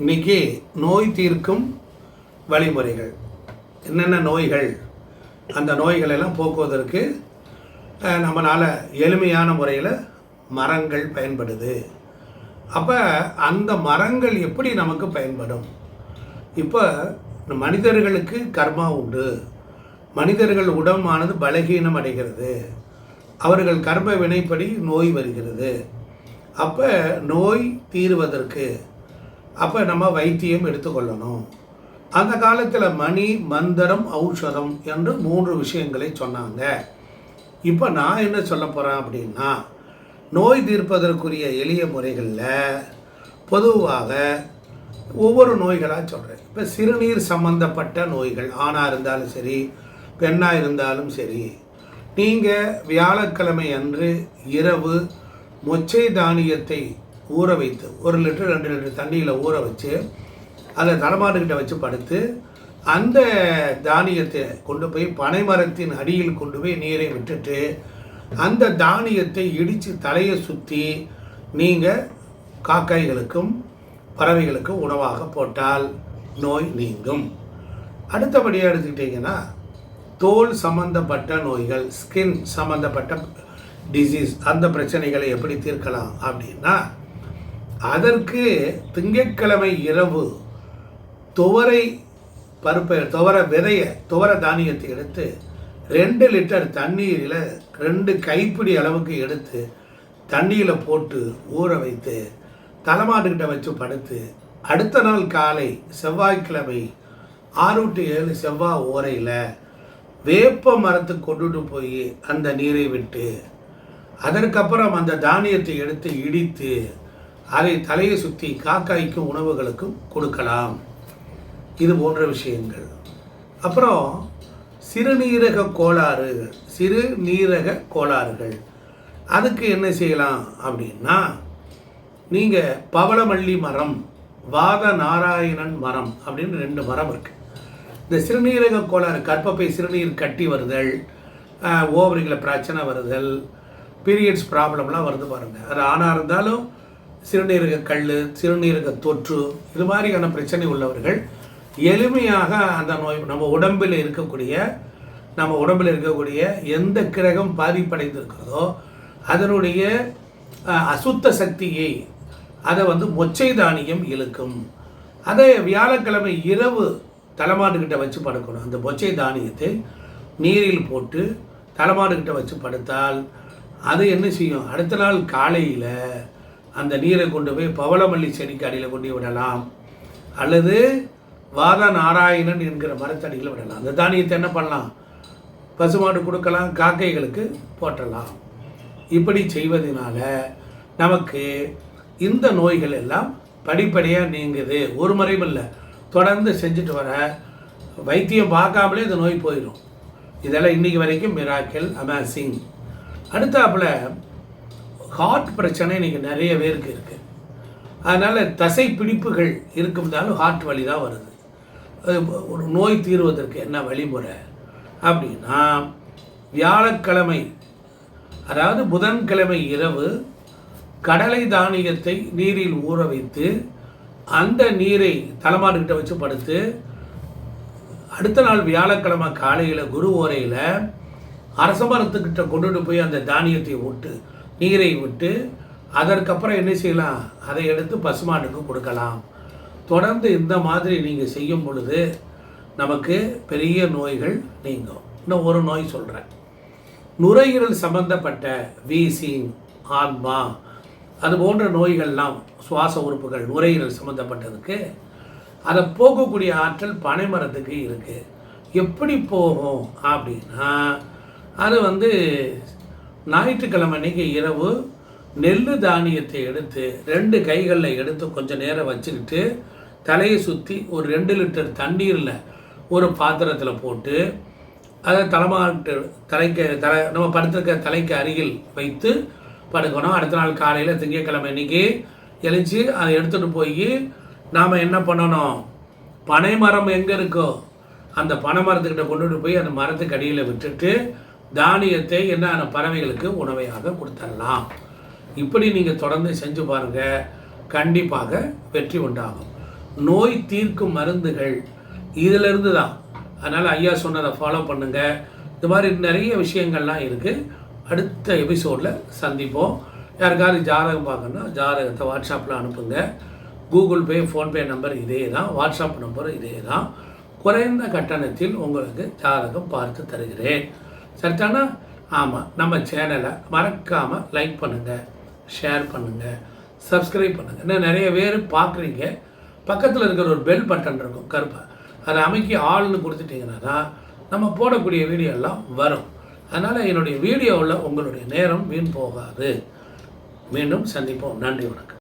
இன்னைக்கு நோய் தீர்க்கும் வழிமுறைகள். என்னென்ன நோய்கள்? அந்த நோய்கள் எல்லாம் போக்குவதற்கு நம்மளால் எளிமையான முறையில் மரங்கள் பயன்படுது. அப்போ அந்த மரங்கள் எப்படி நமக்கு பயன்படும்? இப்போ மனிதர்களுக்கு கர்மா உண்டு. மனிதர்கள் உடம்பானது பலகீனம் அடைகிறது. அவர்கள் கர்ம வினைப்படி நோய் வருகிறது. அப்போ நோய் தீர்வதற்கு அப்போ நம்ம வைத்தியம் எடுத்துக்கொள்ளணும். அந்த காலத்தில் மணி மந்திரம் ஔஷதம் என்று மூன்று விஷயங்களை சொன்னாங்க. இப்போ நான் என்ன சொல்ல போகிறேன் அப்படின்னா நோய் தீர்ப்பதற்குரிய எளிய முறைகளில் பொதுவாக ஒவ்வொரு நோய்களாக சொல்கிறேன் இப்போ சிறுநீர் சம்பந்தப்பட்ட நோய்கள் ஆணாக இருந்தாலும் சரி பெண்ணாக இருந்தாலும் சரி நீங்கள் வியாழக்கிழமை அன்று இரவு மொச்சை தானியத்தை ஊற வைத்து ஒரு லிட்டர் ரெண்டு லிட்டர் தண்ணியில் ஊற வச்சு அதை தலைமாட்டுக்கிட்ட வச்சு படுத்து அந்த தானியத்தை கொண்டு போய் பனைமரத்தின் அடியில் கொண்டு போய் நீரை விட்டுட்டு அந்த தானியத்தை இடித்து தலையை சுற்றி நீங்கள் காக்காய்களுக்கும் பறவைகளுக்கும் உணவாக போட்டால் நோய் நீங்கும். அடுத்தபடியாக எடுத்துக்கிட்டிங்கன்னா தோல் சம்பந்தப்பட்ட நோய்கள் ஸ்கின் சம்பந்தப்பட்ட டிசீஸ் அந்த பிரச்சனைகளை எப்படி தீர்க்கலாம் அப்படின்னா அதற்கு திங்கட்கிழமை இரவு துவரை பருப்பை துவர விதைய துவர தானியத்தை எடுத்து ரெண்டு லிட்டர் தண்ணீரில் ரெண்டு கைப்பிடி அளவுக்கு எடுத்து தண்ணியில் போட்டு ஊற வைத்து தலைமாட்டுக்கிட்ட வச்சு படுத்து அடுத்த நாள் காலை செவ்வாய்க்கிழமை ஆறு டு ஏழு செவ்வாய் ஓரையில் வேப்ப மரத்துக்கு கொண்டுட்டு போய் அந்த நீரை விட்டு அதற்கப்புறம் அந்த தானியத்தை எடுத்து இடித்து அதை தலையை சுற்றி காக்காய்க்கும் உணவுகளுக்கும் கொடுக்கலாம். இது போன்ற விஷயங்கள். அப்புறம் சிறுநீரக கோளாறு சிறுநீரக கோளாறுகள். அதுக்கு என்ன செய்யலாம் அப்படின்னா நீங்கள் பவளமல்லி மரம் வாத நாராயணன் மரம் அப்படின்னு ரெண்டு மரம் இருக்குது இந்த சிறுநீரக கோளாறு கற்பப்பை சிறுநீர் கட்டி வருதல் ஓவரிகளை பிரச்சனை வருதல் பீரியட்ஸ் ப்ராப்ளம்லாம் வருது பாருங்கள் அது ஆணாக இருந்தாலும் சிறுநீரக கல் சிறுநீரக தொற்று இது மாதிரியான பிரச்சனை உள்ளவர்கள் எளிமையாக அந்த நோய் நம்ம உடம்பில் இருக்கக்கூடிய நம்ம உடம்பில் இருக்கக்கூடிய எந்த கிரகம் பாதிப்படைந்திருக்கிறதோ அதனுடைய அசுத்த சக்தியை அதை வந்து மொச்சை தானியம் இழுக்கும். அதை வியாழக்கிழமை இரவு தலைமாட்டுக்கிட்ட வச்சு படுக்கணும். அந்த மொச்சை தானியத்தை நீரில் போட்டு தலைமாட்டுக்கிட்ட வச்சு படுத்தால் அது என்ன செய்யும்? அடுத்த நாள் காலையில் அந்த நீரை கொண்டு போய் பவளமல்லி செடிக்கு அடியில் கொண்டு விடலாம். அல்லது வாத நாராயணன் என்கிற மரத்தடியில் விடலாம். அந்த தானியத்தை என்ன பண்ணலாம்? பசுமாடு கொடுக்கலாம் காக்கைகளுக்கு போட்டலாம் இப்படி செய்வதனால நமக்கு இந்த நோய்கள் எல்லாம் படிப்படியாக நீங்குது. ஒரு முறையும் இல்லை. தொடர்ந்து செஞ்சுட்டு வர வைத்தியம் பார்க்காமலே இந்த நோய் போயிடும் இதெல்லாம் இன்னைக்கு வரைக்கும் மிராக்கிள் அமேசிங் அடுத்தாப்புல ஹார்ட் பிரச்சனை இன்னைக்கு நிறைய பேருக்கு இருக்குது அதனால் தசை பிடிப்புகள் இருக்கும்னாலும் ஹார்ட் வலி தான் வருது. ஒரு நோய் தீர்வதற்கு என்ன வழிமுறை? அப்படின்னா வியாழக்கிழமை அதாவது புதன்கிழமை இரவு கடலை தானியத்தை நீரில் ஊற வைத்து அந்த நீரை தலைமாட்டுக்கிட்ட வச்சு படுத்து அடுத்த நாள் வியாழக்கிழமை காலையில் குரு ஓரையில் அரச மரத்துக்கிட்ட கொண்டுட்டு போய் அந்த தானியத்தை விட்டு நீரை விட்டு அதற்கப்புறம் என்ன செய்யலாம்? அதை எடுத்து பசுமாட்டுக்கு கொடுக்கலாம். தொடர்ந்து இந்த மாதிரி நீங்கள் செய்யும் பொழுது நமக்கு பெரிய நோய்கள் நீங்கும். இன்னும் ஒரு நோய் சொல்கிறேன் நுரையீரல் சம்பந்தப்பட்ட வீசிங் ஆன்மா அது போன்ற நோய்கள்லாம் சுவாச உறுப்புகள் நுரையீரல் சம்மந்தப்பட்டதுக்கு அதை போக்கக்கூடிய ஆற்றல் பனைமரத்துக்கு இருக்குது எப்படி போகும் அப்படின்னா அது வந்து ஞாயிற்றுக்கிழமை அன்னைக்கு இரவு நெல் தானியத்தை எடுத்து ரெண்டு கைகளில் எடுத்து கொஞ்சம் நேரம் வச்சுக்கிட்டு தலையை சுற்றி ஒரு ரெண்டு லிட்டர் தண்ணீரில் ஒரு பாத்திரத்தில் போட்டு அதை தலைமாட்டு தலைக்கு தலை நம்ம படுத்திருக்க தலைக்கு அருகில் வைத்து படுக்கணும். அடுத்த நாள் காலையில் திங்கட்கிழமை அன்னைக்கு எழுச்சி அதை எடுத்துகிட்டு போய் நாம் என்ன பண்ணணும்? பனை மரம் எங்கே இருக்கோ அந்த பனை மரத்துக்கிட்ட கொண்டுட்டு போய் அந்த மரத்துக்கு அடியில் விட்டுட்டு தானியத்தை என்னென்ன பறவைகளுக்கு உணவையாக கொடுத்துடலாம் இப்படி நீங்கள் தொடர்ந்து செஞ்சு பாருங்கள் கண்டிப்பாக வெற்றி உண்டாகும். நோய் தீர்க்கும் மருந்துகள் இதிலிருந்து தான். அதனால் ஐயா சொன்னதை ஃபாலோ பண்ணுங்கள் இது மாதிரி நிறைய விஷயங்கள்லாம் இருக்குது அடுத்த எபிசோடில் சந்திப்போம். யாருக்காவது ஜாதகம் பார்க்கணுன்னா ஜாதகத்தை வாட்ஸ்அப்பில் அனுப்புங்க. கூகுள் பே ஃபோன்பே நம்பர் இதே தான். வாட்ஸ்அப் நம்பர் இதே தான். குறைந்த கட்டணத்தில் உங்களுக்கு ஜாதகம் பார்த்து தருகிறேன். சரிதானா ஆமாம் நம்ம சேனலை மறக்காமல் லைக் பண்ணுங்கள் ஷேர் பண்ணுங்கள் சப்ஸ்கிரைப் பண்ணுங்கள் இன்னும் நிறைய பேர் பார்க்குறீங்க. பக்கத்தில் இருக்கிற ஒரு பெல் பட்டன் இருக்கும் கருப்பை. அதை அமைக்கி ஆள்னு கொடுத்துட்டிங்கன்னா தான் நம்ம போடக்கூடிய வீடியோலாம் வரும். அதனால் என்னுடைய வீடியோவில் உங்களுடைய நேரம் வீண் போகாது. மீண்டும் சந்திப்போம். நன்றி வணக்கம்.